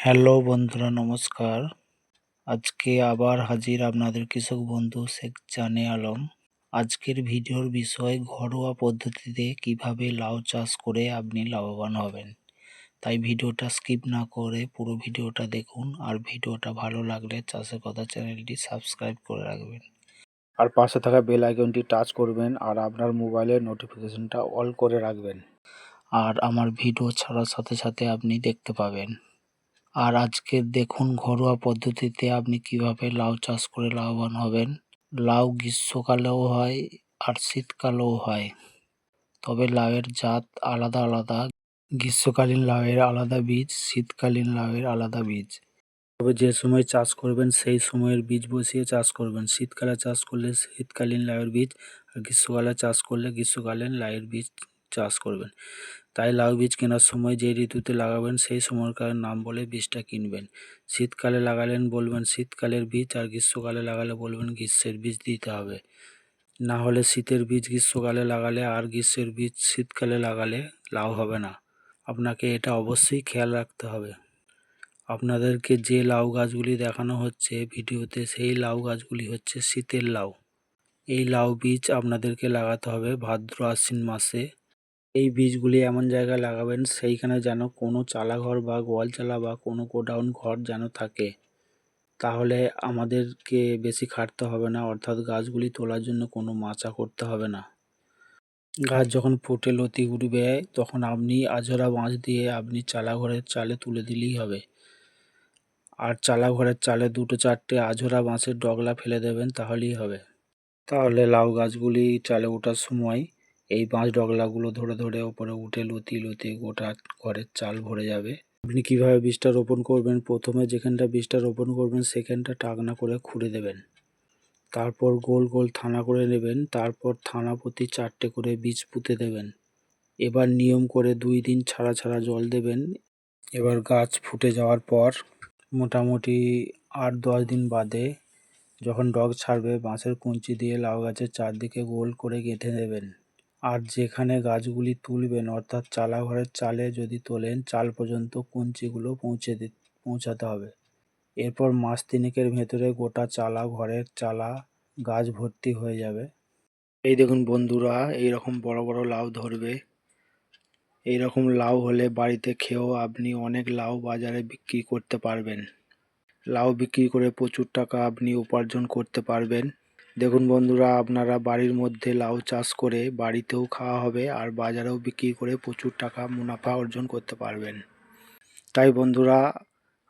Hello বন্ধুরা, নমস্কার। আজকে আবার হাজির আপনাদের কৃষক বন্ধু শেখ জানে আলম। আজকের ভিডিওর বিষয়, ঘরোয়া পদ্ধতিতে কীভাবে লাউ চাষ করে আপনি লাভবান হবেন। তাই ভিডিওটা স্কিপ না করে পুরো ভিডিওটা দেখুন, আর ভিডিওটা ভালো লাগলে চাষের কথা চ্যানেলটি সাবস্ক্রাইব করে রাখবেন। আর পাশে থাকা বেল আইকনটি টাচ করবেন, আর আপনার মোবাইলের নোটিফিকেশনটা অল করে রাখবেন। আর আমার ভিডিও ছাড়ার সাথে সাথে আপনি দেখতে পাবেন। আর আজকে দেখুন ঘরোয়া পদ্ধতিতে আপনি কীভাবে লাউ চাষ করে লাভবান হবেন। লাউ গ্রীষ্মকালেও হয় আর শীতকালেও হয়। তবে লাউয়ের জাত আলাদা আলাদা। গ্রীষ্মকালীন লাউয়ের আলাদা বীজ, শীতকালীন লাউয়ের আলাদা বীজ। তবে যে সময় চাষ করবেন, সেই সময়ের বীজ বসিয়ে চাষ করবেন। শীতকালে চাষ করলে শীতকালীন লাউয়ের বীজ আর গ্রীষ্মকালে চাষ করলে গ্রীষ্মকালীন লাউয়ের বীজ চাষ করবেন। তাই লাউ বীজ কেনার সময় যে ঋতুতে লাগাবেন, সেই সময়কার নাম বলে বীজটা কিনবেন। শীতকালে লাগালেন বলবেন শীতকালের বীজ, আর গ্রীষ্মকালে লাগালে বলবেন গ্রীষ্মের বীজ দিতে হবে। না হলে শীতের বীজ, গ্রীষ্মকালে লাগালে আর গ্রীষ্মের বীজ, শীতকালে লাগালে লাউ হবে না। আপনাকে এটা অবশ্যই খেয়াল রাখতে হবে। আপনাদেরকে যে লাউ গাছগুলি দেখানো হচ্ছে ভিডিওতে, সেই লাউ গাছগুলি হচ্ছে শীতের লাউ। এই লাউ বীজ আপনাদেরকে লাগাতে হবে ভাদ্র আশ্বিন মাসে। এই বীজগুলি এমন জায়গায় লাগাবেন সেইখানে যেন কোনো চালাঘর বা গোয়ালচালা বা কোনো গোডাউন ঘর যেন থাকে। তাহলে আমাদেরকে বেশি খাটতে হবে না, অর্থাৎ গাছগুলি তোলার জন্য কোনো মাচা করতে হবে না। গাছ যখন ফুটে লতি উঠবে, তখন আপনি আজরা বাঁশ দিয়ে আপনি চালাঘরের চালে তুলে দিলেই হবে। আর চালাঘরের চালে দুটো চারটে আঝরা বাঁশের ডগলা ফেলে দেবেন, তাহলেই হবে। তাহলে লাউ গাছগুলি চালে ওঠার সময় এই বাঁশ ডগলাগুলো ধরে ধরে ওপরে উঠে লতি লতি গোটা ঘরের চাল ভরে যাবে। আপনি কীভাবে বীজটা রোপণ করবেন? প্রথমে যেখানটা বীজটা রোপণ করবেন সেখানটা টাকনা করে খুঁড়ে দেবেন। তারপর গোল গোল থানা করে নেবেন। তারপর থানা প্রতি চারটে করে বীজ পুঁতে দেবেন। এবার নিয়ম করে দুই দিন ছাড়া ছাড়া জল দেবেন। এবার গাছ ফুটে যাওয়ার পর মোটামুটি আট দশ দিন বাদে যখন ডগ ছাড়বে, বাঁশের কুঞ্চি দিয়ে লাউ গাছের চারদিকে গোল করে গেঁথে দেবেন। আর যেখানে গাছগুলি তুলবেন, অর্থাৎ চালা ঘরের চালে যদি তোলেন, চাল পর্যন্ত কুঞ্চিগুলো পৌঁছে দি, পৌঁছাতে হবে। এরপর মাস তিনেকের ভেতরে গোটা চালা ঘরের চালা গাছ ভর্তি হয়ে যাবে। এই দেখুন বন্ধুরা এই রকম বড় বড় লাউ ধরবে। এই রকম লাউ হলে বাড়িতে খেয়েও আপনি অনেক লাউ বাজারে বিক্রি করতে পারবেন। লাউ বিক্রি করে প্রচুর টাকা আপনি উপার্জন করতে পারবেন। দেখুন বন্ধুরা, আপনারা বাড়ির মধ্যে লাউ চাষ করে বাড়িতেও খাওয়া হবে আর বাজারেও বিক্রি করে প্রচুর টাকা মুনাফা অর্জন করতে পারবেন। তাই বন্ধুরা,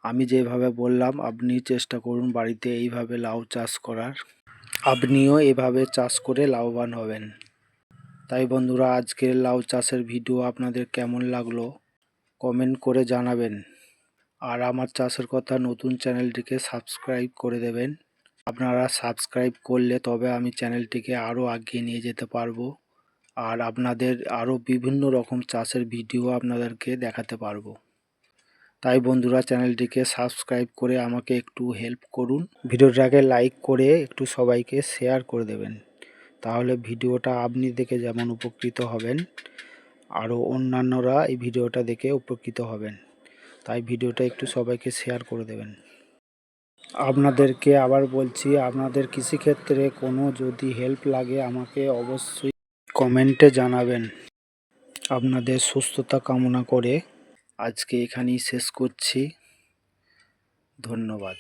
আমি যেভাবে বললাম, আপনি চেষ্টা করুন বাড়িতে এইভাবে লাউ চাষ করার। আপনিও এভাবে চাষ করে লাভবান হবেন। তাই বন্ধুরা, আজকের লাউ চাষের ভিডিও আপনাদের কেমন লাগল কমেন্ট করে জানাবেন। আর আমার চাষের কথা নতুন চ্যানেলটিকে সাবস্ক্রাইব করে দেবেন। আপনারা সাবস্ক্রাইব করলে তবে আমি চ্যানেলটিকে আরও আগিয়ে নিয়ে যেতে পারব। আর আপনাদের আরও বিভিন্ন রকম চাষের ভিডিও আপনাদেরকে দেখাতে পারব। তাই বন্ধুরা চ্যানেলটিকে সাবস্ক্রাইব করে আমাকে একটু হেল্প করুন। ভিডিওটাকে লাইক করে একটু সবাইকে শেয়ার করে দেবেন। তাহলে ভিডিওটা আপনি দেখে যেমন উপকৃত হবেন আরও অন্যান্যরা এই ভিডিওটা দেখে উপকৃত হবেন। তাই ভিডিওটা একটু সবাইকে শেয়ার করে দেবেন। আপনাদেরকে আবার বলছি, আপনাদের কৃষিক্ষেত্রে কোনো যদি হেল্প লাগে, আমাকে অবশ্যই কমেন্টে জানাবেন। আপনাদের সুস্থতা কামনা করে আজকে এখানেই শেষ করছি। ধন্যবাদ।